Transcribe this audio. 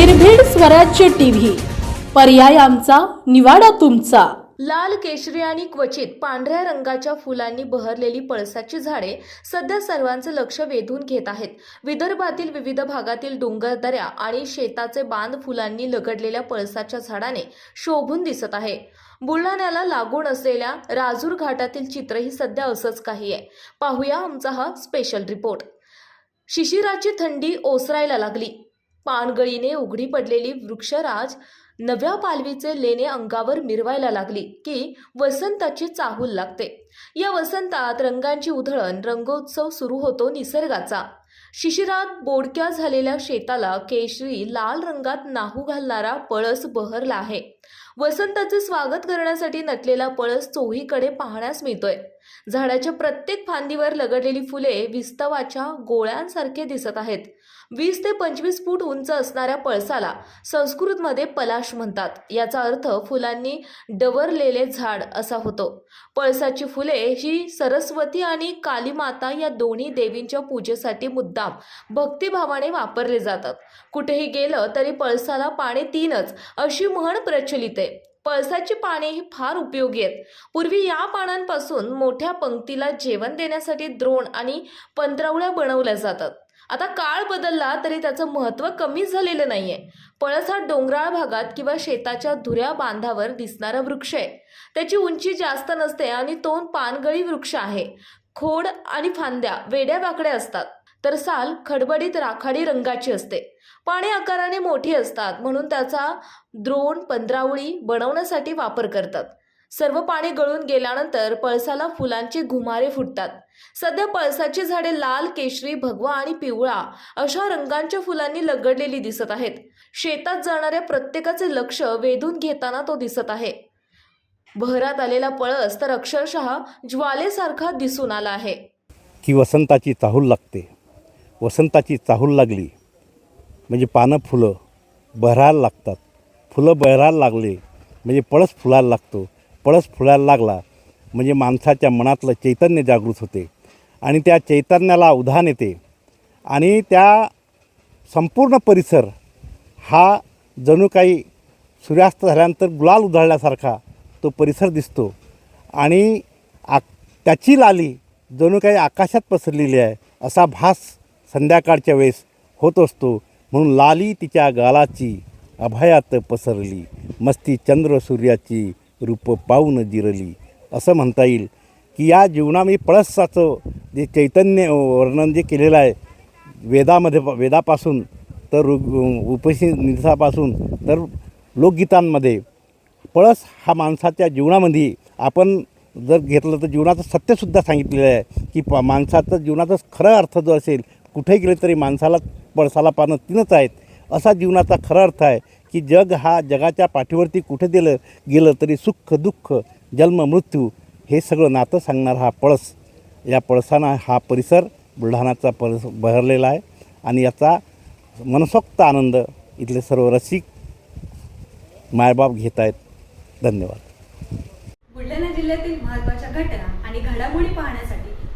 स्वराज्य टीव्ही. पर्याय आमचा निवाडा तुमचा. लाल केशरी आणि क्वचित पांढऱ्या रंगाच्या फुलांनी बहरलेली पळसाची झाडे सध्या सर्वांचं लक्ष वेधून घेत आहेत. विदर्भातील विविध भागातील डोंगरदऱ्या आणि शेताचे बांध फुलांनी लगडलेल्या पळसाच्या झाडाने शोभून दिसत आहे. बुलढाण्याला लागून असलेल्या राजूर घाटातील चित्रही सध्या असंच काही आहे पाहूया आमचा हा स्पेशल रिपोर्ट शिशिराची थंडी ओसरायला लागली. पानगळीने उघडी पडलेली वृक्षराज नव्या पालवीचे लेणे अंगावर मिरवायला लागली की वसंताची चाहूल लागते. या वसंतात रंगांची उधळण रंगोत्सव सुरू होतो निसर्गाचा. शिशिरात बोडक्या झालेल्या शेताला केशरी लाल रंगात नाहू घालणारा पळस बहरला आहे. वसंताचे स्वागत करण्यासाठी नटलेला पळस चोहीकडे पाहण्यास मिळतोय. झाडाच्या प्रत्येक फांदीवर लगडलेली फुले विस्तवाच्या गोळ्यांसारखे दिसत आहेत. वीस ते पंचवीस फूट उंच असणाऱ्या पळसाला संस्कृतमध्ये पलाश म्हणतात. याचा अर्थ फुलांनी डवरलेले झाड असा होतो. पळसाची फुले ही सरस्वती आणि कालीमाता या दोन्ही देवींच्या पूजेसाठी मुद्दाम भक्तिभावाने वापरले जातात. कुठेही गेलं तरी पळसाला पाणी तीनच अशी म्हण प्रचलित आहे. पळसाची पाने ही फार उपयोगी आहेत. पूर्वी या पानांपासून मोठ्या पंक्तीला जेवण देण्यासाठी द्रोण आणि पंत्रावळ्या बनवल्या जातात. आता काळ बदलला तरी त्याचं महत्त्व कमी झालेलं नाहीये. पळस हा डोंगराळ भागात किंवा शेताच्या धुऱ्या बांधावर दिसणारा वृक्ष आहे. त्याची उंची जास्त नसते आणि तो पानगळी वृक्ष आहे. खोड आणि फांद्या वेड्या वाकड्या असतात. तर साल खडबडीत राखाडी रंगाची असते. पाने आकाराने मोठी असतात म्हणून त्याचा द्रोण पंधरावळी बनवण्यासाठी वापर करतात. सर्व पाणी गळून गेल्यानंतर पळसाला फुलांचे घुमारे फुटतात. सध्या पळसाची झाडे लाल केशरी भगवा आणि पिवळा अशा रंगांच्या फुलांनी लगडलेली दिसत आहेत. शेतात जाणाऱ्या प्रत्येकाचे लक्ष वेधून घेताना तो दिसत आहे. बहरात आलेला पळस तर अक्षरशः ज्वालेसारखा दिसून आला आहे. की वसंताची चाहूल लागते. वसंताची चाहूल लागली. म्हणजे पानं फुलं बहरायला लागतात. फुलं बहरायला लागले म्हणजे पळस फुलायला लागतो. पळस फुलायला लागला म्हणजे माणसाच्या मनातलं चैतन्य जागृत होते. आणि त्या चैतन्याला उधाण येते. आणि त्या संपूर्ण परिसर हा जणू काही सूर्यास्त झाल्यानंतर गुलाल उधळल्यासारखा तो परिसर दिसतो. आणि आ त्याची लाली जणू काही आकाशात पसरलेली आहे असा भास संध्याकाळच्या वेळेस होत असतो. म्हणून लाली तिच्या गालाची अभयात पसरली. मस्ती चंद्र सूर्याची रूप पाहून जिरली. असं म्हणता येईल की या जीवनामध्ये पळसाचं जे चैतन्य वर्णन जे केलेलं आहे वेदामध्ये वेदापासून तर उपनिषदापासून तर लोकगीतांमध्ये पळस हा माणसाच्या जीवनामध्ये आपण जर घेतलं तर जीवनाचं सत्यसुद्धा सांगितलेलं आहे की प माणसाचं जीवनाचा खरा अर्थ जो असेल कुठेही गेले तरी माणसाला पळसाला पानं तीनच आहेत. असा जीवनाचा खरा अर्थ आहे की जग हा जगाच्या पाठीवरती कुठे दिलं गेलं तरी सुख दुःख जन्म मृत्यू हे सगळं नातं सांगणारा हा पळस. या पळसानं हा परिसर बुलढाणाचा परिस बहरलेला आहे आणि याचा मनसोक्त आनंद इथले सर्व रसिक मायबाप घेत आहेत. धन्यवाद. बुलढाणा जिल्ह्यातील महत्त्वाच्या घटना आणि घडामोडी पाहण्यासाठी